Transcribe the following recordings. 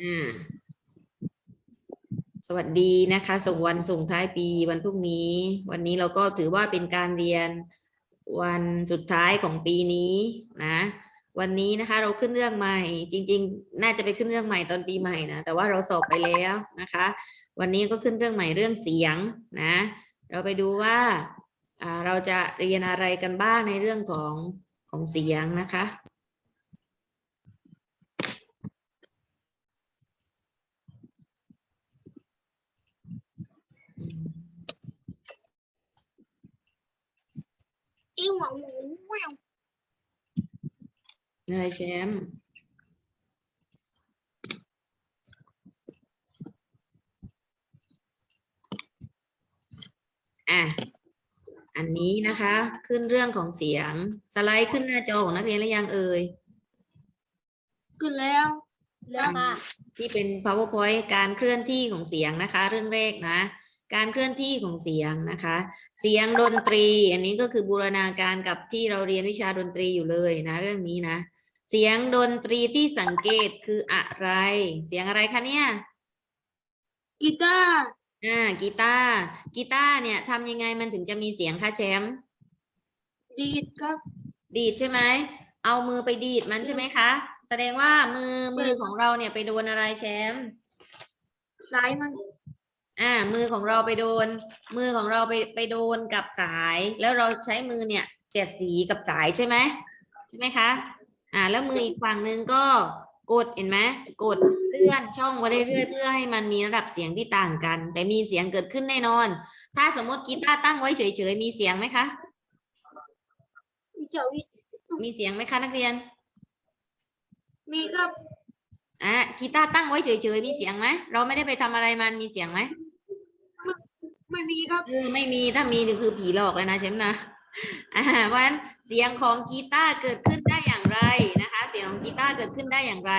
อ่าสวัสดีนะคะ ส่งวันส่งท้ายปีวันพรุ่งนี้ วันนี้เราก็ถือว่าเป็นการเรียนวันสุดท้ายของปีนี้นะ วันนี้นะคะเราขึ้นเรื่องใหม่ จริง ๆ น่าจะไปขึ้นเรื่องใหม่ตอนปีใหม่นะแต่ว่าเราสอบไปแล้วนะคะ วันนี้ก็ขึ้นเรื่องใหม่เรื่องเสียงนะ เราไปดูว่าอ่าเราจะเรียนอะไรกันบ้างในเรื่องของของเสียงนะคะ อีหวังหมูแมวอะไรแชมป์อะ อันนี้นะคะ ขึ้นเรื่องของเสียง สไลด์ขึ้นหน้าจอของนักเรียนหรือยังเอ่ย ขึ้นแล้ว แล้วค่ะ ที่เป็น powerpoint การเคลื่อนที่ของเสียงนะคะ เรื่องแรกนะ การเคลื่อนที่ของเสียงนะคะ เสียงดนตรี อันนี้ก็คือบูรณาการกับที่เราเรียนวิชาดนตรีอยู่เลยนะ เรื่องนี้นะ เสียงดนตรีที่สังเกตคืออะไร เสียงอะไรคะเนี่ยกีตาร์อ่ากีตาร์กีตาร์เนี่ยทำยังไงมันถึงจะมีเสียงคะแชมป์ดีดครับดีดใช่ไหมเอามือไปดีดมันใช่ไหมคะ แสดงว่ามือมือของเราเนี่ยไปโดนอะไรแชมป์สายมัน อ่า มือของเราไปโดน มือของเราไปไปโดนกับสาย แล้วเราใช้มือเนี่ยเสียดสีกับสายใช่ไหมใช่ไหมคะ อ่า แล้วมืออีกฝั่งหนึ่งก็กดเห็นไหมกดเลื่อนช่องไปเรื่อยๆเพื่อให้มันมีระดับเสียงที่ต่างกัน แต่มีเสียงเกิดขึ้นแน่นอน ถ้าสมมติกีตาร์ตั้งไว้เฉยๆมีเสียงไหมคะมีเจ้าวิมีเสียงไหมคะนักเรียน มีครับอะกีตาร์ตั้งไว้เฉยๆมีเสียงไหมเราไม่ได้ไปทำอะไรมันมีเสียงไหม ไม่มีครับเออไม่มีถ้ามีนี่คือผีหลอกเลยนะเชมนะอ่าเพราะฉะนั้นเสียงของกีตาร์เกิดขึ้นได้อย่างไรนะคะ เสียงของกีตาร์เกิดขึ้นได้อย่างไร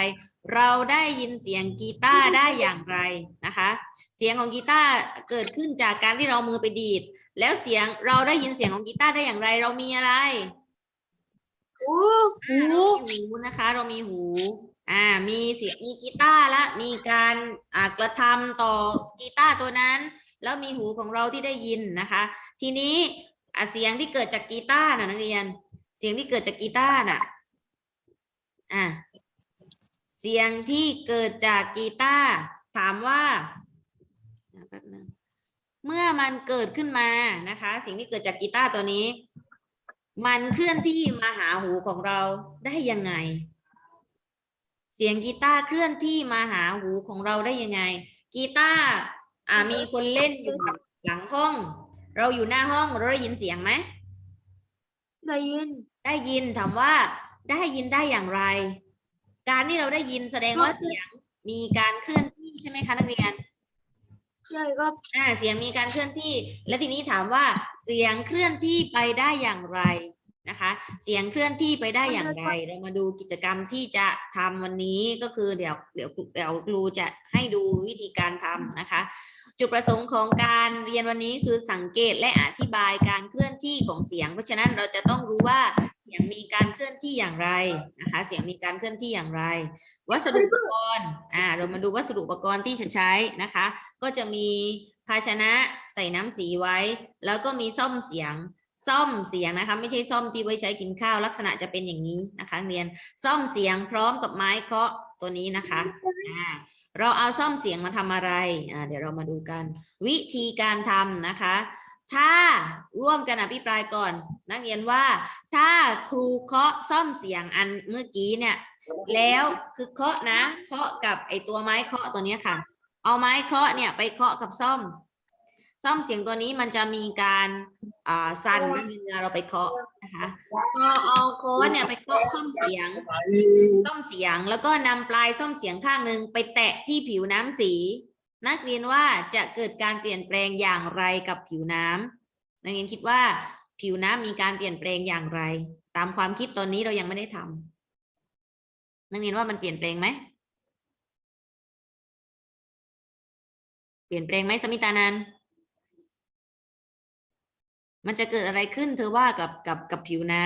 เราได้ยินเสียงกีตาร์ได้อย่างไรนะคะ เสียงของกีตาร์เกิดขึ้นจากการที่เรามือไปดีด แล้วเสียงเราได้ยินเสียงของกีตาร์ได้อย่างไร เรามีอะไรโอ้อ่าเรามีหูนะคะ เรามีหูอ่ามีเสียงมีกีตาร์และมีการอ่ากระทำต่อกีตาร์ตัวนั้น แล้วมีหูของเราที่ได้ยินนะคะ ทีนี้เสียงที่เกิดจากกีตาร์นะนักเรียน เสียงที่เกิดจากกีตาร์น่ะอะเสียงที่เกิดจากกีตาร์ถามว่าแป๊บนึงเมื่อมันเกิดขึ้นมานะคะ สิ่งที่เกิดจากกีตาร์ตัวนี้ มันเคลื่อนที่มาหาหูของเราได้ยังไง เสียงกีตาร์เคลื่อนที่มาหาหูของเราได้ยังไง กีตาร์ อ่ามีคนเล่นอยู่หลังห้อง เราอยู่หน้าห้องเราได้ยินเสียงไหมได้ยิน ได้ยินถามว่าได้ยินได้อย่างไร การที่เราได้ยินแสดงว่าเสียงมีการเคลื่อนที่ใช่ไหมคะนักเรียนใช่ครับอ่าเสียงมีการเคลื่อนที่ และทีนี้ถามว่าเสียงเคลื่อนที่ไปได้อย่างไรนะคะ เสียงเคลื่อนที่ไปได้อย่างไร เรามาดูกิจกรรมที่จะทำวันนี้ก็คือเดี๋ยวเดี๋ยวเดี๋ยวครูจะให้ดูวิธีการทำนะคะ จุดประสงค์ของการเรียนวันนี้คือสังเกตและอธิบายการเคลื่อนที่ของเสียง เพราะฉะนั้นเราจะต้องรู้ว่าเสียงมีการเคลื่อนที่อย่างไรนะคะ เสียงมีการเคลื่อนที่อย่างไร วัสดุอุปกรณ์อ่าเรามาดูวัสดุอุปกรณ์ที่จะใช้นะคะ ก็จะมีภาชนะใส่น้ำสีไว้ แล้วก็มีซ่อมเสียงซ่อมเสียงนะคะ ไม่ใช่ซ่อมที่ไว้ใช้กินข้าวลักษณะจะเป็นอย่างนี้นะคะเรียนซ่อมเสียงพร้อมกับไม้เคาะตัวนี้นะคะอ่า เราเอาซ่อมเสียงมาทำอะไรอ่าเดี๋ยวเรามาดูกัน วิธีการทำนะคะ ถ้าร่วมกันอภิปรายก่อน นักเรียนว่า ถ้าครูเคาะซ่อมเสียงอันเมื่อกี้เนี่ย แล้วคือเคาะนะ เคาะกับไอตัวไม้เคาะตัวนี้ค่ะ เอาไม้เคาะเนี่ยไปเคาะกับซ่อม ซ่อมเสียงตัวนี้มันจะมีการอ่าสั่นนั่นเวลาเราไปเคาะนะคะพอเอาโค้ดเนี่ยไปเคาะซ่อมเสียงซ่อมเสียง แล้วก็นำปลายซ่อมเสียงข้างหนึ่งไปแตะที่ผิวน้ำสี นักเรียนว่าจะเกิดการเปลี่ยนแปลงอย่างไรกับผิวน้ำนักเรียนคิดว่าผิวน้ำมีการเปลี่ยนแปลงอย่างไร ตามความคิดตอนนี้เรายังไม่ได้ทำนักเรียนว่ามันเปลี่ยนแปลงไหมเปลี่ยนแปลงไหมสมิตานันท์ มันจะเกิดอะไรขึ้นเธอว่ากับกับกับผิวน้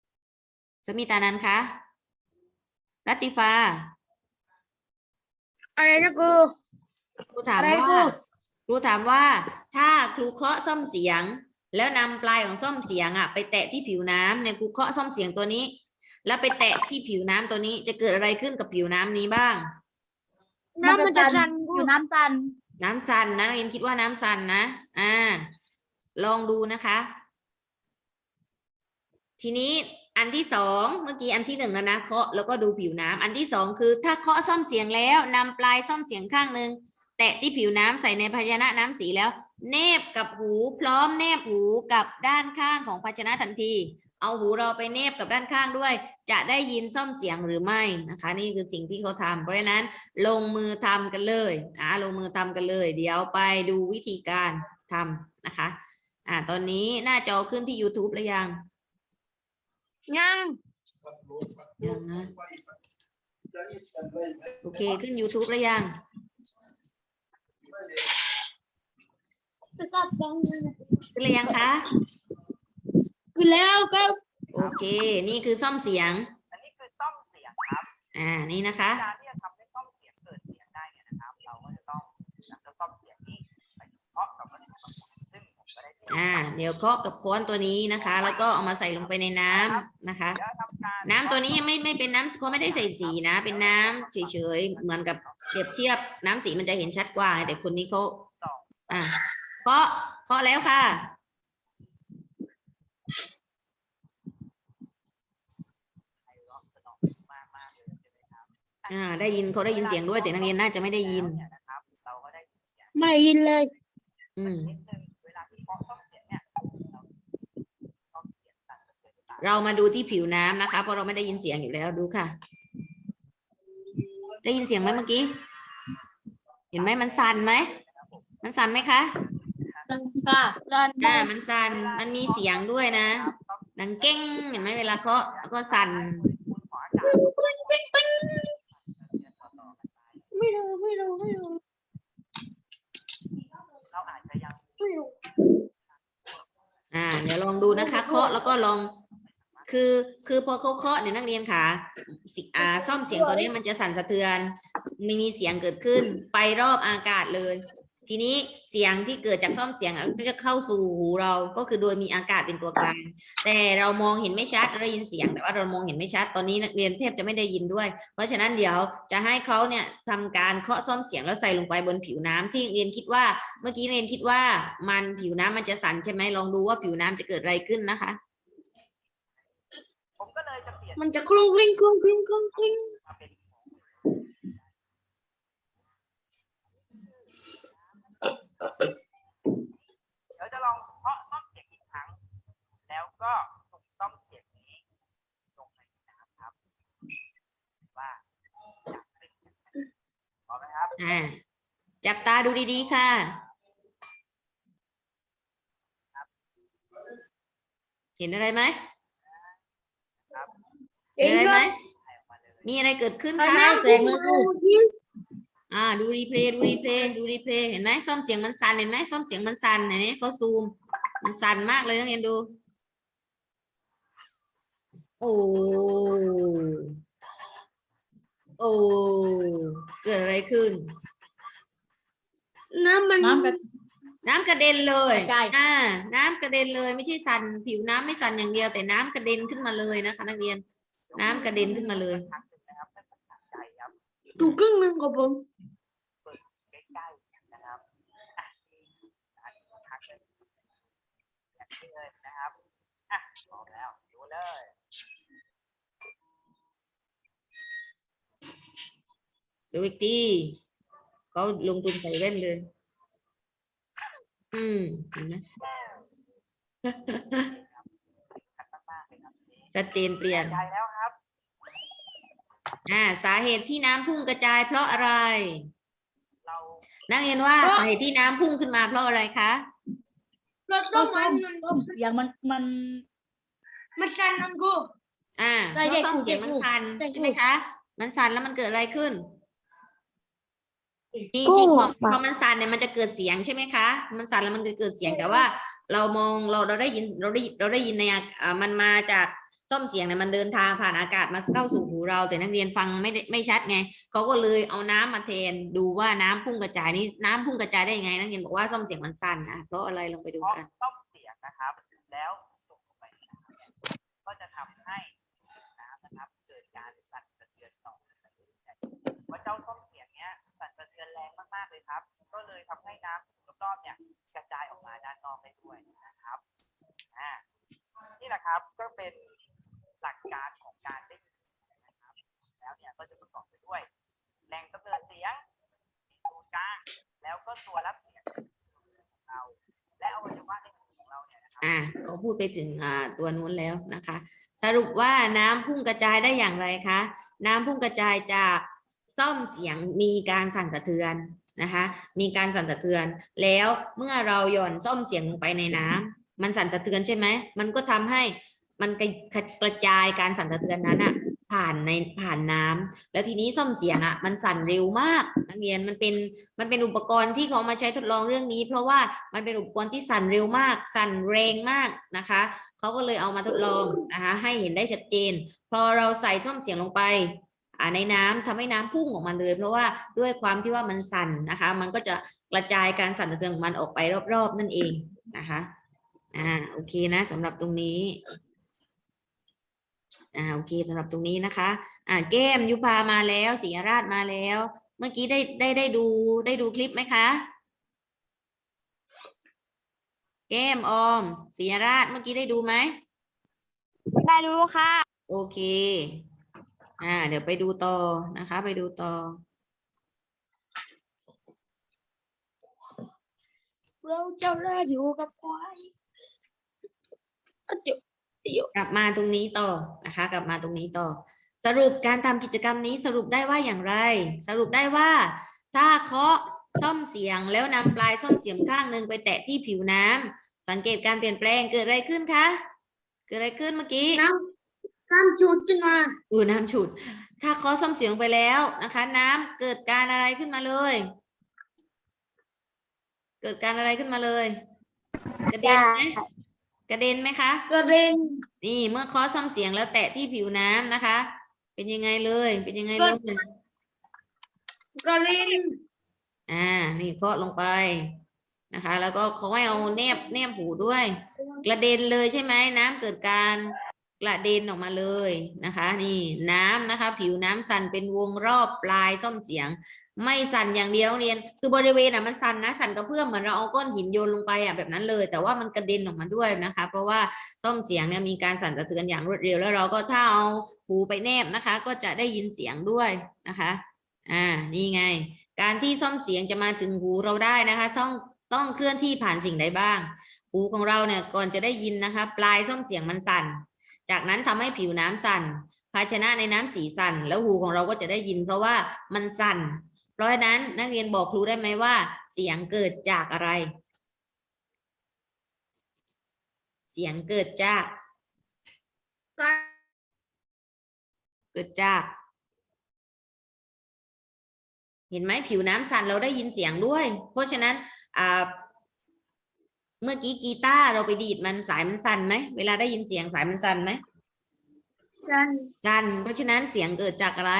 ำสมิตานันท์คะรัตติฟ้าอะไรนะกูครูถามอะไรครูว่าครูถามว่า ถ้าครูเคาะซ่อมเสียง แล้วนำปลายของซ่อมเสียงอะไปแตะที่ผิวน้ำเนี่ยครูเคาะซ่อมเสียงตัวนี้ แล้วไปแตะที่ผิวน้ำตัวนี้จะเกิดอะไรขึ้นกับผิวน้ำนี้บ้าง น้ำมันจะสั่นกูอยู่น้ำตันน้ำซันนะนักเรียนคิดว่าน้ำซันนะ อ่า ลองดูนะคะ ทีนี้อันที่สองเมื่อกี้อันที่หนึ่งแล้วนะเคาะแล้วก็ดูผิวน้ำอันที่สองคือถ้าเคาะซ่อมเสียงแล้วนำปลายซ่อมเสียงข้างหนึ่งแตะที่ผิวน้ำใส่ในภาชนะน้ำสีแล้ว เนบกับหูพร้อมแนบหูกับด้านข้างของภาชนะทันที เอาหูเราไปเนบกับด้านข้างด้วย จะได้ยินซ่อมเสียงหรือไม่นะคะ นี่คือสิ่งที่เขาทำเพราะฉะนั้น ลงมือทำกันเลยอ่าลงมือทำกันเลย เดี๋ยวไปดูวิธีการทำนะคะ อ่าตอนนี้หน้าจอขึ้นที่ YouTube หรือยัง ยังยังนะ โอเคขึ้น YouTube หรือยังจะกลับบ้านขึ้นหรือยังคะกูแล้วก็โอเค นี่คือซ่อมเสียง อันนี้คือซ่อมเสียงครับ อ่า นี่นะคะการที่จะทำให้ซ่อมเสียงเกิดเสียงได้เนี่ยนะครับ เราก็จะต้องนำเจ้าซ่อมเสียงนี้ไปเคาะกับวัตถุประสงค์ อ่า เดี๋ยวเคาะกับค้อนตัวนี้นะคะ แล้วก็เอามาใส่ลงไปในน้ำนะคะแล้วทำการน้ำตัวนี้ยังไม่ไม่เป็นน้ำเขาไม่ได้ใส่สีนะ เป็นน้ำเฉยๆ เหมือนกับเปรียบเทียบน้ำสีมันจะเห็นชัดกว่า แต่คนนี้เขาอะเคาะเคาะแล้วค่ะไพเราะสนองมากมากๆเลยใช่ไหมครับอ่า ได้ยินเขาได้ยินเสียงด้วยแต่นักเรียนน่าจะไม่ได้ยินแล้วเนะครับเราก็ได้ยินเสียงไม่ได้ยินเลย อืม เทือนตาเรามาดูที่ผิวน้ำนะคะเพราะเราไม่ได้ยินเสียงอยู่แล้วดูค่ะ ได้ยินเสียงไหมเมื่อกี้ เห็นไหมมันสั่นไหมมันสั่นไหมคะค่ะรันอ่ามันสั่นมันมีเสียงด้วยนะดังเก้งเห็นไหมเวลาเคาะแล้วก็สั่นคุณขออากาศไม่รู้ไม่รู้ไม่รู้เราอาจจะยังไม่รู้อ่า เดี๋ยวลองดูนะคะ เคาะแล้วก็ลอง คือคือพอเขาเคาะเนี่ยนักเรียนค่ะสิอ่าซ่อมเสียงตัวนี้มันจะสั่นสะเทือนไม่มีเสียงเกิดขึ้นไปรอบอากาศเลย ทีนี้เสียงที่เกิดจากซ่อมเสียงอะก็จะเข้าสู่หูเราก็คือโดยมีอากาศเป็นตัวกลางแต่เรามองเห็นไม่ชัดเราได้ยินเสียง แต่ว่าเรามองเห็นไม่ชัดตอนนี้นักเรียนแทบจะไม่ได้ยินด้วย เพราะฉะนั้นเดี๋ยวจะให้เขาเนี่ยทำการเคาะซ่อมเสียงแล้วใส่ลงไปบนผิวน้ำที่เรียนคิดว่า เมื่อกี้เรียนคิดว่ามันผิวน้ำมันจะสั่นใช่ไหมลองดูว่าผิวน้ำจะเกิดอะไรขึ้นนะคะ จะเปลี่ยนมันจะคลุ้งคลิ้งคลุ้งคลิ้งคลุ้งคลิ้งมาเป็นเดี๋ยวจะลองเคาะซ่อมเสียงอีกครั้ง แล้วก็ส่งซ่อมเสียงนี้ลงในน้ำครับ ว่าจะเป็นยังไงพร้อมไหมครับ อ่าจับตาดูดีๆค่ะ เห็นอะไรไหม เห็เห็นนอะไรก็ไหมให้ออกมาเลยมีอะไรเกิดขึ้นเอาคะน้ำกูดูที่อ่าดูรีเพลย์ดูรีเพลย์ดูรีเพลย์เห็นไหมซ่อมเสียงมันสั่นเห็นไหมซ่อมเสียงมันสั่นเห็นไหมเขาซูม มันสั่นมากเลยนักเรียนดู โอ้โอ้เกิดอะไรขึ้น น้ำมันน้ำกระน้ำกระเด็นเลยใช่อ่า น้ำกระเด็นเลย ไม่ใช่สั่นผิวน้ำไม่สั่นอย่างเดียวแต่น้ำกระเด็นขึ้นมาเลยนะคะ นักเรียน น้ำกระเด็นขึ้นมาเลยครั้งหนึ่งนะครับเป็นภาษาใจครับถูกครึ่งหนึ่งของผมใกล้ๆนะครับอะอันนี้ครั้งหนึ่งอย่างที่เลยนะครับอะพร้อมแล้วดูเลยดูอีกทีเขาลงทุนใส่แว่นเลย อืมเห็นไหมชัดมากๆเลยครับนี่ชัดเจนเปลี่ยนใจแล้วครับ อ่าสาเหตุที่น้ำพุ่งกระจาย เพราะอะไร เรา นักเรียนว่าสาเหตุที่น้ำพุ่งขึ้นมาเพราะอะไรคะรถต้มมันมันอย่างมันมัน มันสั่นนังกูอ่าใช่เพใช่ราะซ่อมครูเสียงมันใช่ครูสั่นใช่ครูใช่ไหมคะ มันสั่นแล้วมันเกิดอะไรขึ้นจริงกู้ๆพอปะพอมันสั่นเนี่ยมันจะเกิดเสียงใช่ไหมคะ มันสั่นแล้วมันจะเกิดเสียงแต่ว่า เรามองเราเราได้ยินเราได้เราได้ยินในอะอ่ามันมาจาก ส้อมเสียงเนี่ยมันเดินทางผ่านอากาศมาเข้าสู่หูเรา แต่นักเรียนฟังไม่ได้ไม่ชัดไงเขาก็เลยเอาน้ำมาเทนดูว่าน้ำพุ่งกระจายนี่น้ำพุ่งกระจายได้ยังไง นักเรียนบอกว่าส้อมเสียงมันสั้นนะเพราะอะไรลองไปดูกันซ่อมเสียงนะครับ แล้ว ตัวรับเสียงของเรา และอวัยวะในหูของเราเนี่ยนะครับอะเขาพูดไปถึงอ่าตัวนู้นแล้วนะคะ สรุปว่าน้ำพุ่งกระจายได้อย่างไรคะ น้ำพุ่งกระจายจากซ่อมเสียงมีการสั่นสะเทือนนะคะ มีการสั่นสะเทือน แล้วเมื่อเราหย่อนซ่อมเสียงลงไปในน้ำมันสั่นสะเทือนใช่ไหมมันก็ทำให้มันกระกระจายการสั่นสะเทือนนั้นอะ ผ่านในผ่านน้ำแล้วทีนี้ซ่อมเสียงอะมันสั่นเร็วมากนักเรียนมันเป็นมันเป็นอุปกรณ์ที่เขามาใช้ทดลองเรื่องนี้ เพราะว่ามันเป็นอุปกรณ์ที่สั่นเร็วมาก สั่นแรงมากนะคะเขาก็เลยเอามาทดลองนะคะให้เห็นได้ชัดเจน พอเราใส่ช่อมเสียงลงไปอ่าในน้ำทำให้น้ำพุ่งออกมาเลย เพราะว่าด้วยความที่ว่ามันสั่นนะคะ มันก็จะกระจายการสั่นสะเทือนของมันออกไปรอบๆนั่นเองนะคะอ่าโอเคนะสำหรับตรงนี้ อ่าโอเคสำหรับตรงนี้นะคะ อ่าแก้มยุพามาแล้วศรีราชมาแล้ว เมื่อกี้ได้ได้ได้ดูได้ดูคลิปไหมคะ แก้มออมศรีราชเมื่อกี้ได้ดูไหมได้ดูค่ะ โอเค อ่า เดี๋ยวไปดูต่อนะคะ ไปดูต่อ เราจะเล่าอยู่กับควายอะเดี๋ยวเดี๋ยวกลับมาตรงนี้ต่อนะคะ กลับมาตรงนี้ต่อ สรุปการทำกิจกรรมนี้สรุปได้ว่าอย่างไร สรุปได้ว่า ถ้าเคาะซ่อมเสียงแล้วนำปลายซ่อมเสียงข้างหนึ่งไปแตะที่ผิวน้ำสังเกตการเปลี่ยนแปลงเกิดอะไรขึ้นคะเกิดอะไรขึ้นเมื่อกี้น้ำน้ำจุดขึ้นมาอูน้ำฉุด ถ้าเคาะซ่อมเสียงลงไปแล้วนะคะ น้ำเกิดการอะไรขึ้นมาเลย เกิดการอะไรขึ้นมาเลยกระเด็นไหม กระเด็นไหมคะ กระเด็นนี่เมื่อเคาะซ่อมเสียงแล้วแตะที่ผิวน้ำนะคะ เป็นยังไงเลย เป็นยังไงเลยกระเด็นอ่า นี่เคาะลงไปนะคะ แล้วก็เขาให้เอาแนบแนบหูด้วย กระเด็นเลยใช่ไหมน้ำเกิดการ กระเด็นออกมาเลยนะคะ นี่น้ำนะคะ ผิวน้ำสั่นเป็นวงรอบปลายซ่อมเสียง ไม่สั่นอย่างเดียวเรียน คือบริเวณอะมันสั่นนะสั่นกระเพื่อมเหมือนเราเอาก้อนหินโยนลงไปอะแบบนั้นเลย แต่ว่ามันกระเด็นออกมาด้วยนะคะ เพราะว่าซ่อมเสียงเนี่ยมีการสั่นสะเทือนอย่างรวดเร็วแล้วเราก็ถ้าเอาหูไปแนบนะคะ ก็จะได้ยินเสียงด้วยนะคะอ่านี่ไง การที่ซ่อมเสียงจะมาถึงหูเราได้นะคะ ต้องต้องเคลื่อนที่ผ่านสิ่งใดบ้าง หูของเราเนี่ยก่อนจะได้ยินนะคะ ปลายซ่อมเสียงมันสั่น จากนั้นทำให้ผิวน้ำสั่น ภาชนะในน้ำสีสั่น แล้วหูของเราก็จะได้ยิน เพราะว่ามันสั่น เพราะฉะนั้นนักเรียนบอกครูได้ไหมว่า เสียงเกิดจากอะไร เสียงเกิดจาก เกิดจาก เห็นไหมผิวน้ำสั่นเราได้ยินเสียงด้วย เพราะฉะนั้นอ่า เมื่อกี้กีตาร์เราไปดีดมันสายมันสั่นไหมเวลาได้ยินเสียงสายมันสั่นไหมกันสั่นเพราะฉะนั้นเสียงเกิดจากอะไร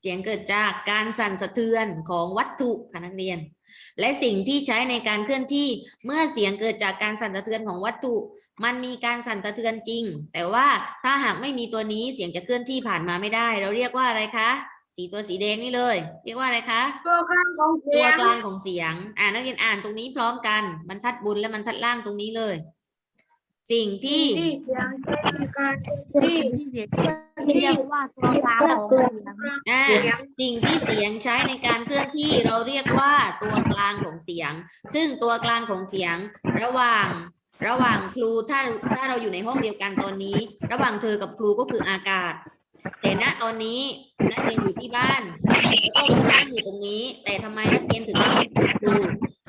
เสียงเกิดจากการสั่นสะเทือนของวัตถุค่ะนักเรียน และสิ่งที่ใช้ในการเคลื่อนที่เมื่อเสียงเกิดจากการสั่นสะเทือนของวัตถุ มันมีการสั่นสะเทือนจริง แต่ว่าถ้าหากไม่มีตัวนี้เสียงจะเคลื่อนที่ผ่านมาไม่ได้ เราเรียกว่าอะไรคะ สีตัวสีแดงนี่เลย เรียกว่าอะไรคะ ตัวกลางของเสีตัยวงกลางของเสียง อ่านักเรียนอ่านตรงนี้พร้อมกันบรรทัดบนและบรรทัดล่างตรงนี้เลย สิ่งที่ที่เสียงใช้ในการที่ที่เรียกว่าตัวกลางของเสียงอ่า สิ่งที่เสียงใช้ในการเคลื่อนที่เราเรียกว่าตัวกลางของเสียง ซึ่งตัวกลางของเสียงระหว่างระหว่างครูถ้าถ้าเราอยู่ในห้องเดียวกันตอนนี้ ระหว่างเธอกับครูก็คืออากาศ แต่ณตอนนี้นักเรียนอยู่ที่บ้านแล้วก็ครูนั่งอยู่ตรงนี้ แต่ทำไมนักเรียนถึงต้องเป็นครู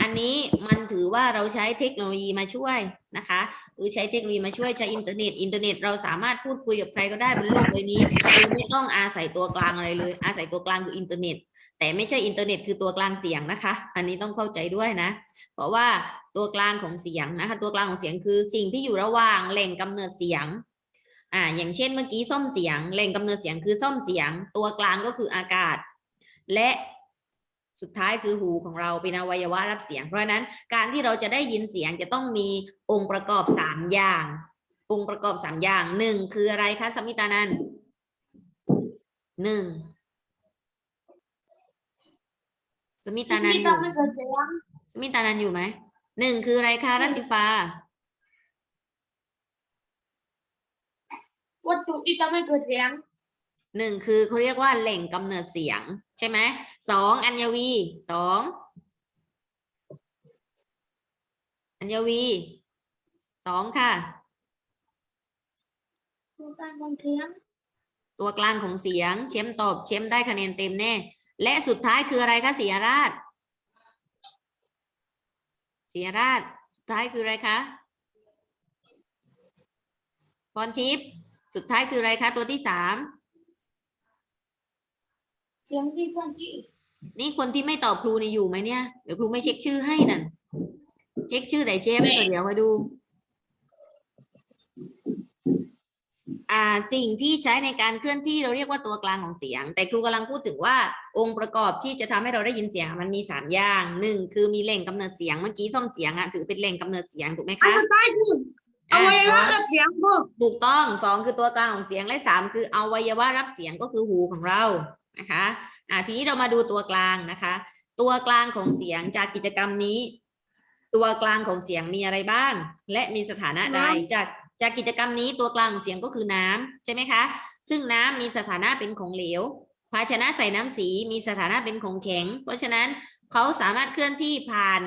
อันนี้มันถือว่าเราใช้เทคโนโลยีมาช่วยนะคะหรือใช้เทคโนโลยีมาช่วยใช้อินเทอร์เน็ตอินเทอร์เน็ตเราสามารถพูดคุยกับใครก็ได้บนโลกใบนี้โดยไม่ต้องอาศัยตัวกลางอะไรเลย อาศัยตัวกลางคืออินเทอร์เน็ต แต่ไม่ใช่อินเทอร์เน็ตคือตัวกลางเสียงนะคะ อันนี้ต้องเข้าใจด้วยนะ เพราะว่าตัวกลางของเสียงนะคะ ตัวกลางของเสียงคือสิ่งที่อยู่ระหว่างแหล่งกำเนิดเสียง อ่าอย่างเช่นเมื่อกี้ส้มเสียงแหล่งกำเนิดเสียงคือส้มเสียง ตัวกลางก็คืออากาศ และสุดท้ายคือหูของเราเป็นอวัยวะรับเสียง เพราะฉะนั้นการที่เราจะได้ยินเสียงจะต้องมีองค์ประกอบสามอย่าง องค์ประกอบสามอย่างหนึ่งคืออะไรคะสมิตานันท์หนึ่งสมิตานันท์ที่อยู่ทำให้เกิดเสียงสมิตานันท์อยู่ไหมหนึ่งคืออะไรคะรัตติฟ้า วัตถุที่ทำให้เกิดเสียงหนึ่งคือเขาเรียกว่าแหล่งกำเนิดเสียงใช่ไหมสองอัญวีสองอัญวีสองค่ะตัวการของเสียงตัวกลางของเสียง เชมตอบเชมได้คะแนนเต็มแน่ และสุดท้ายคืออะไรคะเสียราชเสียราชสุดท้ายคืออะไรคะพรทิพย์ สุดท้ายคืออะไรคะ ตัวที่สามเสียงที่เคลื่อนที่นี่คนที่ไม่ตอบครูนี่อยู่ไหมเนี่ย เดี๋ยวครูไม่เช็คชื่อให้นั่น เช็คชื่อแต่เจมส์ก่อนเดี๋ยวมาดู อ่าสิ่งที่ใช้ในการเคลื่อนที่เราเรียกว่าตัวกลางของเสียง แต่ครูกำลังพูดถึงว่าองค์ประกอบที่จะทำให้เราได้ยินเสียงมันมีสามอย่างหนึ่งคือมีแหล่งกำเนิดเสียงเมื่อกี้ส้มเสียงอะถือเป็นแหล่งกำเนิดเสียงถูกไหมอันคะสุดท้ายคื อออ่าวัยวะสองรับเสียงคือถูกต้องสองคือตัวกลางของเสียงและสามคืออวัยวะรับเสียงก็คือหูของเรานะคะอ่าทีนี้เรามาดูตัวกลางนะคะ ตัวกลางของเสียงจากกิจกรรมนี้ ตัวกลางของเสียงมีอะไรบ้าง และมีสถานะใดจากจากกิจกรรมนี้ตัวกลางของเสียงก็คือน้ำใช่ไหมคะ ซึ่งน้ำมีสถานะเป็นของเหลว ภาชนะใส่น้ำสีมีสถานะเป็นของแข็ง เพราะฉะนั้นเขาสามารถเคลื่อนที่ผ่าน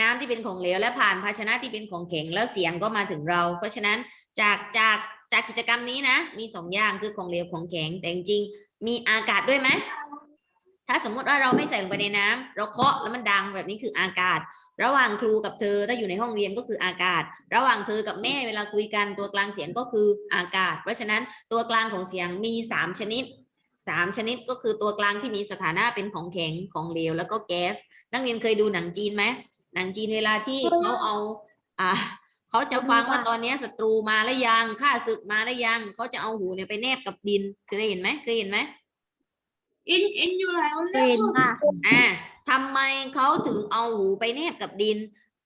น้ำที่เป็นของเหลวและผ่านภาชนะที่เป็นของแข็งแล้วเสียงก็มาถึงเรา เพราะฉะนั้นจากจากจากกิจกรรมนี้นะ มีสองอย่างคือของเหลวของแข็งแต่จริงๆมีอากาศด้วยไหมถ้าสมมุติว่าเราไม่ใส่ลงไปในน้ำเราเคาะแล้วมันดังแบบนี้คืออากาศ ระหว่างครูกับเธอถ้าอยู่ในห้องเรียนก็คืออากาศ ระหว่างเธอกับแม่เวลาคุยกันตัวกลางเสียงก็คืออากาศ เพราะฉะนั้นตัวกลางของเสียงมีสามชนิดสามชนิดก็คือตัวกลางที่มีสถานะเป็นของแข็งของเหลวแล้วก็แก๊สนักเรียนเคยดูหนังจีนไหม หนังจีนเวลาที่เขาเอาอ่าเขาจะฟังว่าตอนนี้ศัตรูมาแล้วยังข้าศึกมาแล้วยังเขาจะเอาหูเนี่ยไปแนบกับดินเคยเห็นไหมเคยเห็นไหมอินอินอยู่แล้วเป็นค่ะอ่าทำไมเขาถึงเอาหูไปแนบกับดิน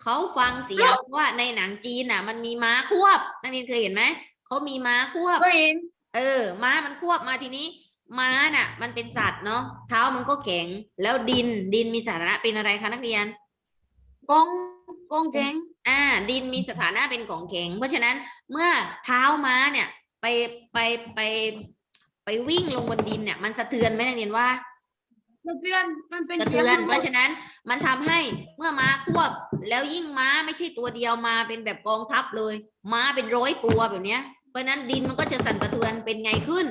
เขาฟังเสียงว่าในหนังจีนน่ะ มันมีม้าควบนักเรียนเคยเห็นไหมเขามีม้าควบก็เห็นเออ ม้ามันควบมาทีนี้ ม้าน่ะ มันเป็นสัตว์เนาะเท้ามันก็แข็ง แล้วดินดินมีสถานะเป็นอะไรคะนักเรียน กองกองแข็งอ่า ดินมีสถานะเป็นของแข็ง เพราะฉะนั้นเมื่อเท้าม้าเนี่ย ไปไปไป ไปวิ่งลงบนดินเนี่ย มันสะเทือนไหมนักเรียนว่าสะเทือนมันเป็นกระเสียงเทือนทั้งหเพมดราะฉะนั้นมันทำให้เมื่อม้าควบ แล้วยิ่งม้าไม่ใช่ตัวเดียวมาเป็นแบบกองทัพเลย ม้าเป็นร้อยตัวแบบเนี้ย เพราะฉะนั้นดินมันก็จะสั่นสะเทือนเป็นไงขึ้น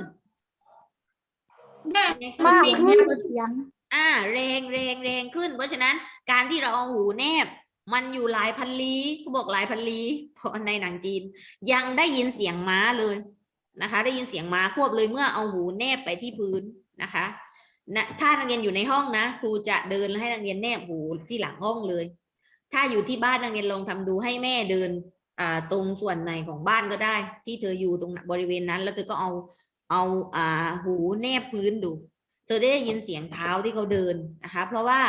แน่มากมีขึ้นเสียง อ่าแรงแรงแรงขึ้น เพราะฉะนั้นการที่เราเอาหูแนบ มันอยู่หลายพันลี้เขาบอกหลายพันลี้เพราะในหนังจีน ยังได้ยินเสียงม้าเลยนะคะ ได้ยินเสียงม้าควบเลยเมื่อเอาหูแนบไปที่พื้นนะคะนะถ้านักเรียนอยู่ในห้องนะ ครูจะเดินให้นักเรียนแนบหูที่หลังห้องเลย ถ้าอยู่ที่บ้านนักเรียนลองทำดูให้แม่เดินอ่าตรงส่วนไหนของบ้านก็ได้ ที่เธออยู่ตรงบริเวณนั้น แล้วเธอก็เอาเอาอ่าหูแนบพื้นดู ธอได้ยินเสียงเท้าที่เขาเดินนะคะ เพราะว่า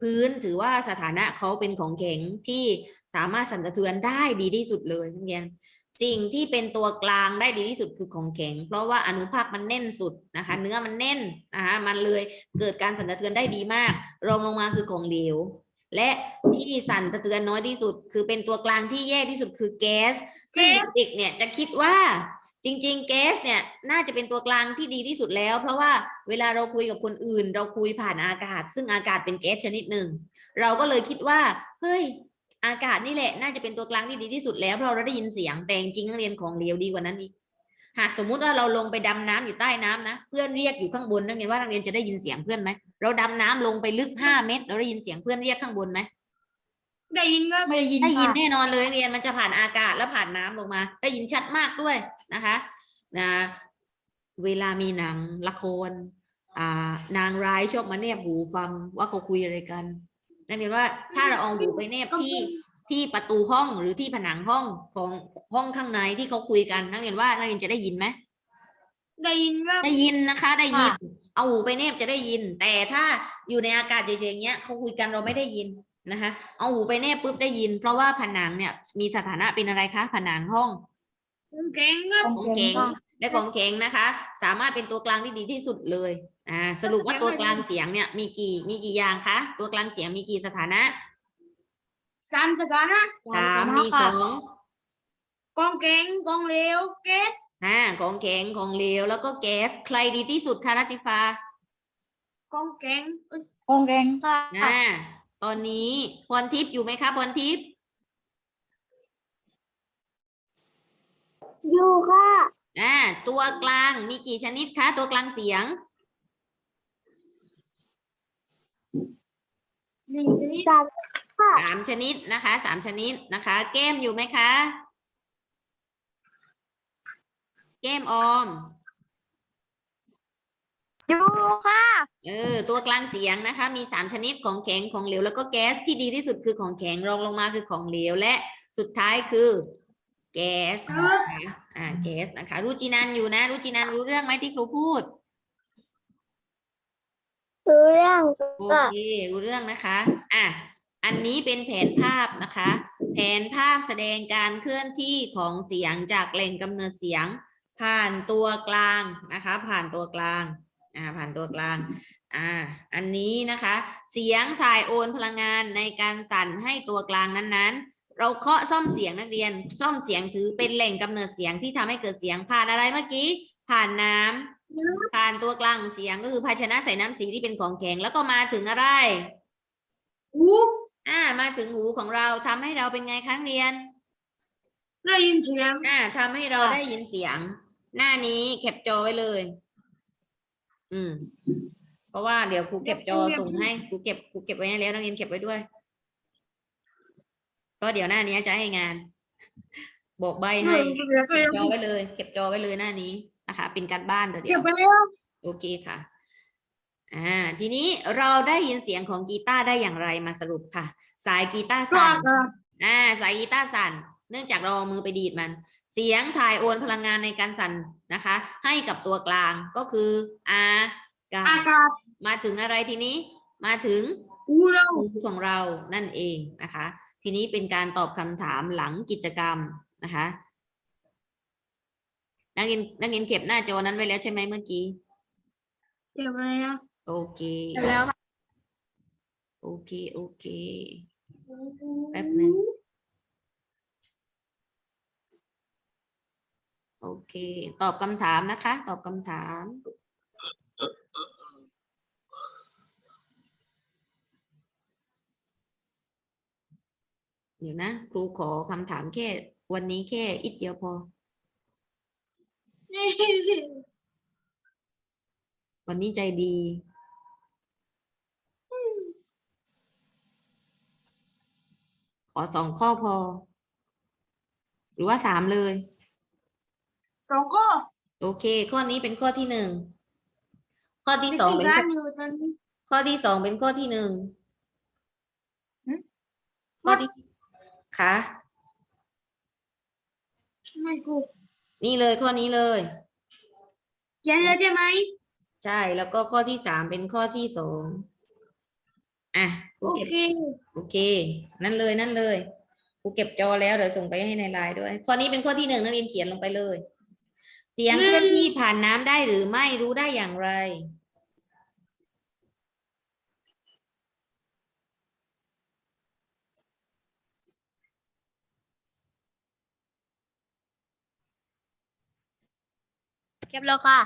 พื้นถือว่าสถานะเขาเป็นของแข็งที่สามารถสั่นสะเทือนได้ดีที่สุดเลยนักเรียนสิ่งที่เป็นตัวกลางได้ดีที่สุดคือของแข็ง เพราะว่าอนุภาคมันแน่นสุดนะคะ เนื้อมันแน่นนะคะมันเลยเกิดการสั่นสะเทือนได้ดีมากรองลงมาคือของเหลวและที่สั่นสะเทือนน้อยที่สุด คือเป็นตัวกลางที่แย่ที่สุดคือแก๊สซึ่งเด็กเนี่ยจะคิดว่า จริงๆแก๊สเนี่ยน่าจะเป็นตัวกลางที่ดีที่สุดแล้ว เพราะว่าเวลาเราคุยกับคนอื่น เราคุยผ่านอากาศ ซึ่งอากาศเป็นแก๊สชนิดหนึ่งเราก็เลยคิดว่า เฮ้ย อากาศนี่แหละ น่าจะเป็นตัวกลางที่ดีที่สุดแล้วเพราะเราได้ยินเสียงแต่จริงนักเรียนของเหลวดีกว่านั้นอีกหากสมมุติว่าเราลงไปดำน้ำอยู่ใต้น้ำนะ เพื่อนเรียกอยู่ข้างบนนักเรียนว่านักเรียนจะได้ยินเสียงเพื่อนไหมเราดำน้ำลงไปลึกห้าเมตร เราได้ยินเสียงเพื่อนเรียกข้างบนไหม ได้ยินครับไม่ได้ยินได้ยินแน่นอนเลยเรียนมันจะผ่านอากาศแล้วผ่านน้ำลงมา ได้ยินชัดมากด้วยนะคะนะเวลามีหนังละครอ่านางร้ายชอบมาแนบหูฟังว่าเขาคุยอะไรกันนั่นเรียนว่าถ้าเราเอาหูไปแนบที่ที่ประตูห้องหรือที่ผนังห้องของห้องข้างในที่เขาคุยกันนักเรียนว่านักเรียนจะได้ยินไหมได้ยินครับได้ยินนะคะ ได้ยิน เอาหูไปแนบจะได้ยิน แต่ถ้าอยู่ในอากาศเฉยๆอย่างเงี้ยเขาคุยกันเราไม่ได้ยิน นะคะ เอาหูไปแนบปุ๊บได้ยิน เพราะว่าผนังเนี่ยมีสถานะเป็นอะไรคะ ผนังห้องผมแข็งครับของแข็งและของแข็งนะคะ สามารถเป็นตัวกลางที่ดีที่สุดเลยอ่าสรุปว่าตัวกลางเสียงเนี่ยมีกี่มีกี่อย่างคะตัวกลางเสียงมีกี่สถานะสามสถานะสามมีของกองแข็งกองเหลวแก๊สอ่าของแข็งของเหลวแล้วก็แก๊สใครดีที่สุดคะนัตติฟากองแข็งเอ้ยกองแกงค่ะอ่า ตอนนี้พรทิพย์อยู่ไหมคะพรทิพย์อยู่ค่ะอ่าตัวกลางมีกี่ชนิดคะตัวกลางเสียงนี่นี่สามชนิดนะคะสามชนิดนะคะแก้มอยู่ไหมคะแก้มออม อยู่ค่ะ เออ ตัวกลางเสียงนะคะ มีสามชนิดของแข็งของเหลวแล้วก็แก๊สที่ดีที่สุดคือของแข็งรองลงมาคือของเหลวและสุดท้ายคือ แก๊สนะคะอ่าแก๊สนะคะรุจินันอยู่นะรุจินันรู้เรื่องไหมที่ครูพูดรู้เรื่องโอเครู้เรื่องนะคะ อะ อันนี้เป็นแผนภาพนะคะ แผนภาพแสดงการเคลื่อนที่ของเสียงจากแหล่งกำเนิดเสียง ผ่านตัวกลางนะคะ ผ่านตัวกลาง อ่าผ่านตัวกลางอ่าอันนี้นะคะ เสียงถ่ายโอนพลังงานในการสั่นให้ตัวกลางนั้นๆ เราเคาะซ่อมเสียงนักเรียน ซ่อมเสียงถือเป็นแหล่งกำเนิดเสียงที่ทำให้เกิดเสียงผ่านอะไรเมื่อกี้ ผ่านน้ำผ่านตัวกลางของเสียงก็คือภาชนะใส่น้ำสีที่เป็นของแข็งแล้วก็มาถึงอะไรหูอ่ามาถึงหูของเราทำให้เราเป็นไงครั้งเรียนได้ยินเสียงอ่าทำให้เราได้ยินเสียง หน้านี้แคปจอไว้เลย อืม เพราะว่าเดี๋ยวครูเก็บจอส่งให้ครูเก็บครูเก็บไว้ให้แล้วนักเรียนเก็บไว้ด้วย เพราะเดี๋ยวหน้านี้จะให้งานบอกใบหให้นึ่งเสียงเก็บจอไว้เลย เก็บจอไว้เลยหน้านี้นะคะเป็นการบ้านเดี๋ยวเก็เดี๋บยวไปแล้วโอเคค่ะ อ่า ทีนี้เราได้ยินเสียงของกีตาร์ได้อย่างไรมาสรุปค่ะ สายกีตาร์ก็สั่นครับอ่า สายกีตาร์สั่น เนื่องจากเราเอามือไปดีดมัน เสียงถ่ายโอนพลังงานในการสั่น นะคะ ให้กับตัวกลางก็คืออากาอาศกาศมาถึงอะไรทีนี้ มาถึงหูเราหูของเรานั่นเองนะคะ ทีนี้เป็นการตอบคำถามหลังกิจกรรมนะคะนักเรียนนักเรียนเก็บหน้าจอนั้นไว้แล้วใช่ไหมเมื่อกี้เก็บไปแล้วโอเคเก็บแล้วค่ะโอเค โอเค แป๊บหนึ่ง โอเค ตอบคำถามนะคะ ตอบคำถาม เดี๋ยวนะ ครูขอคำถามแค่ วันนี้แค่อิดเดียวพอ วันนี้ใจดี ขอสองข้อพอ หรือว่าสามเลย เราก็โอเค ข้อนี้เป็นข้อที่หนึ่งข้อที่ไปสองที่เป็นร้าข้อนอยู่ตอนนี้ ข้อที่สองเป็นข้อที่หนึ่งหึข้อที่ค่ะไม่กูนี่เลยข้อนี้เลยเขียนเลยใช่ไหมใช่แล้วก็ข้อที่สามเป็นข้อที่สองอะครูโอเก็บเคโอเค นั่นเลยนั่นเลยครูเก็บจอแล้วเดี๋ยวส่งไปให้ในไลน์ด้วย ข้อนี้เป็นข้อที่หนึ่งนักเรียนเขียนลงไปเลย เสียงเคลื่อนที่ผ่านน้ำได้หรือไม่รู้ได้อย่างไรเก็บแล้วค่ะ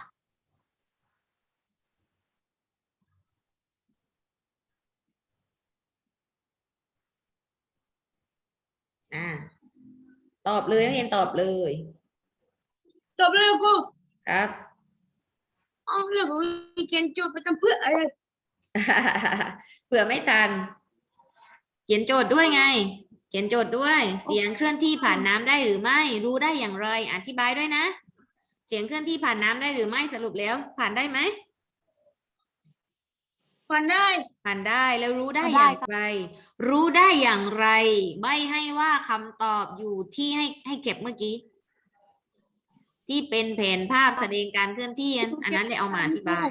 อ่า ตอบเลยนักเรียนตอบเลย จบแล้วกูครับอ๋อแล้วผมเขียนโจทย์ไปทำเพื่ออะไรเผื่อไม่ทัน เขียนโจทย์ด้วยไง เขียนโจทย์ด้วย เสียงเคลื่อนที่ผ่านน้ำได้หรือไม่ รู้ได้อย่างไร อธิบายด้วยนะ เสียงเคลื่อนที่ผ่านน้ำได้หรือไม่สรุปแล้ว ผ่านได้ไหม ฟันได้ ผ่านได้แล้วรู้ได้ผ่านอได้ ย่างไร รู้ได้อย่างไร ไม่ให้ว่าคำตอบอยู่ที่ให้ให้เก็บเมื่อกี้ ที่เป็นแผนภาพแสดงการเคลื่อนที่อันอันนั้นเลยเอามาอธิบาย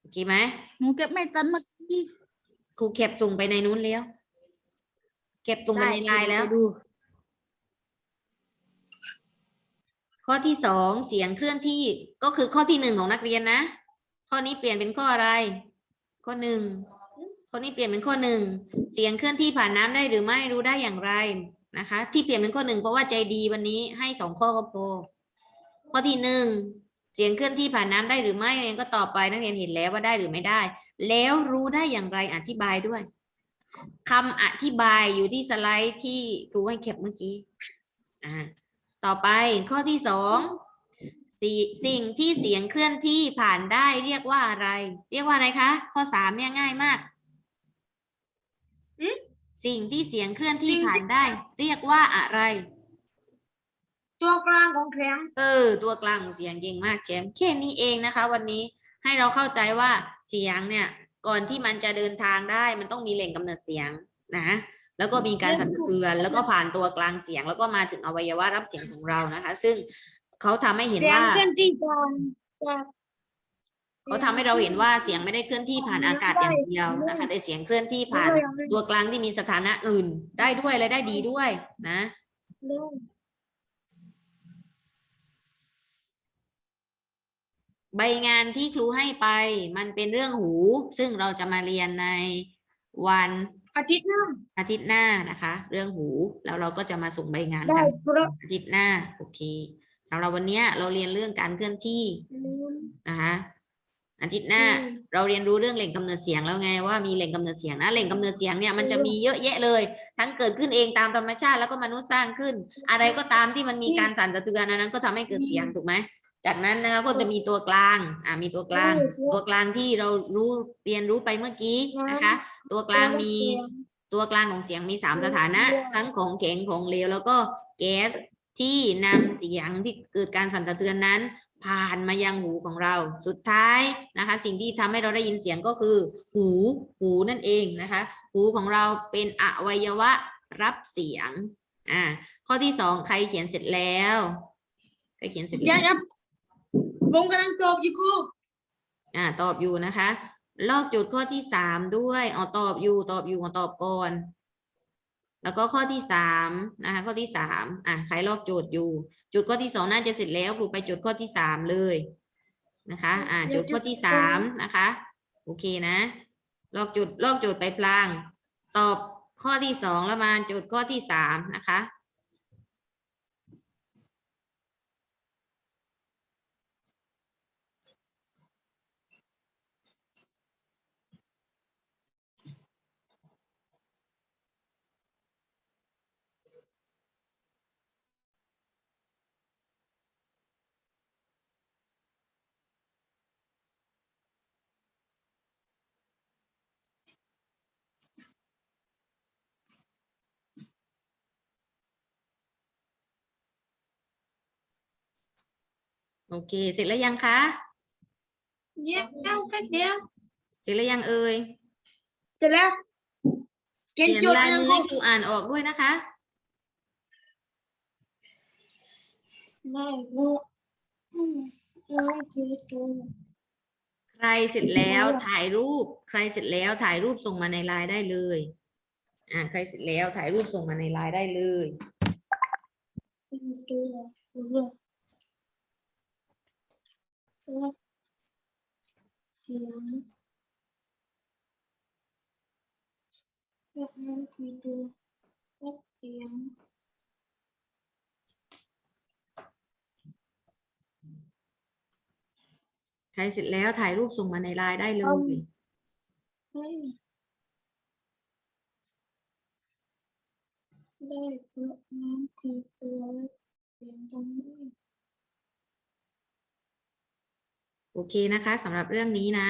โอเคไหมหนูเก็บไม่ตันเมื่อกี้ครูเก็บส่งไปในนู้นแล้ว เก็บส่งไปในไลน์แล้ว ดู ข้อที่สองเสียงเคลื่อนที่ก็คือข้อที่หนึ่งของนักเรียนนะ ข้อนี้เปลี่ยนเป็นข้ออะไร ข้อหนึ่งข้อนี้เปลี่ยนเป็นข้อหนึ่งเสียงเคลื่อนที่ผ่านน้ำได้หรือไม่รู้ได้อย่างไรนะคะ ที่เปลี่ยนเป็นข้อหนึ่งเพราะว่าใจดีวันนี้ให้สองข้อก็พอ ข้อที่หนึ่งเสียงเคลื่อนที่ผ่านน้ำได้หรือไม่นักเรียนก็ตอบไปนักเรียนเห็นแล้วว่าได้หรือไม่ได้ แล้วรู้ได้อย่างไรอธิบายด้วยคำอธิบายอยู่ที่สไลด์ที่ครูให้เก็บเมื่อกี้อ่าต่อไปข้อที่สองสิสิ่งที่เสียงเคลื่อนที่ผ่านได้เรียกว่าอะไร เรียกว่าอะไรคะ ข้อสามเนี่ยง่ายมากสิ่งที่เสียงเคลื่อนที่ผ่านได้ เรียกว่าอะไร ตัวกลางของเสียง เออ ตัวกลางของเสียงเก่งมากแชมป์แค่นี้เองนะคะ วันนี้ให้เราเข้าใจว่าเสียงเนี่ย ก่อนที่มันจะเดินทางได้มันต้องมีแหล่งกำเนิดเสียงนะแล้วก็มีการสั่นสะเทือนแล้วก็ผ่านตัวกลางเสียง แล้วก็มาถึงอวัยวะรับเสียงของเรานะคะ ซึ่งเขาทำให้เห็นเสียงว่าเคลื่อนที่จากจากเขาทำให้เราเห็นว่าเสียงไม่ได้เคลื่อนที่ผ่านอากาศอย่างเดียวนะคะ แต่เสียงเคลื่อนที่ผ่านตัวกลางที่มีสถานะอื่น ได้ด้วยและได้ดีด้วยนะ เร็ว ใบงานที่ครูให้ไป มันเป็นเรื่องหู ซึ่งเราจะมาเรียนในวันอาทิตย์หน้าอาทิตย์หน้านะคะ เรื่องหูแล้วเราก็จะมาส่งใบงานได้กันเพราะอาทิตย์หน้าโอเคสำหรับวันเนี้ยเราเรียนเรื่องการเคลื่อนที่นะคะอาทิตย์หน้าอืมเราเรียนรู้เรื่องแหล่งกำเนิดเสียงแล้วไงว่ามีแหล่งกำเนิดเสียงนะแหล่งกำเนิดเสียงเนี่ยมันจะมีเยอะแยะเลย ทั้งเกิดขึ้นเองตามธรรมชาติแล้วก็มนุษย์สร้างขึ้น อะไรก็ตามที่มันมีการสั่นสะเทือนอันนั้นก็ทำให้เกิดเสียงถูกไหม จากนั้นนะคะก็จะมีตัวกลาง อ่ามีตัวกลาง ตัวกลางที่เรารู้เรียนรู้ไปเมื่อกี้นะคะ ตัวกลางมีตัวกลางของเสียงมีสามสถานะ ทั้งของแข็งของเหลวแล้วก็แก๊สที่นำเสียงที่เกิดการสั่นสะเทือนนั้น ผ่านมายังหูของเรา สุดท้ายนะคะ สิ่งที่ทำให้เราได้ยินเสียงก็คือ หูหูนั่นเองนะคะ หูของเราเป็นอวัยวะรับเสียงอ่าข้อที่สองใครเขียนเสร็จแล้วใครเขียนเสร็จอย่าแล้วอย่า ผมกำลังตอบอยู่กูอ่าตอบอยู่นะคะ ลอกโจทย์ข้อที่สามด้วยเอาตอบอยู่ตอบอยู่เอาตอบก่อน แล้วก็ข้อที่สามนะคะ ข้อที่สามอะใครลอกโจทย์อยู่โจทย์ข้อที่สองน่าจะเสร็จแล้วครูไปโจทย์ข้อที่สามเลยนะคะ อ่าโจทย์ข้อที่สามนะคะ โอเคนะ ลอกโจทย์ลอกโจทย์ไปพลาง ตอบข้อที่สองแล้วมาโจทย์ข้อที่สามนะคะ โอเค เสร็จแล้วยังคะเดี๋ยวแป๊บเดียวเสร็จแล้วยังเอ่ยเสร็จแล้วเขียนเขียนโจทย์ลายยังมือครให้บครูอ่านออกด้วยนะคะได้ลูกอืมน้องคือตัวใครเสร็จแล้วถ่ายรูป ใครเสร็จแล้วถ่ายรูปส่งมาในไลน์ได้เลย อ่าใครเสร็จแล้วถ่ายรูปส่งมาในไลน์ได้เลยคือตัวตัวตัว เสียงแบบนั้นคือตัวแบบเสียงใครเสร็จแล้วถ่ายรูปส่งมาในไลน์ได้เลย เฮ้ยได้เพราะนั้นคือตัวเสียงตรงนี้ โอเคนะคะสำหรับเรื่องนี้นะ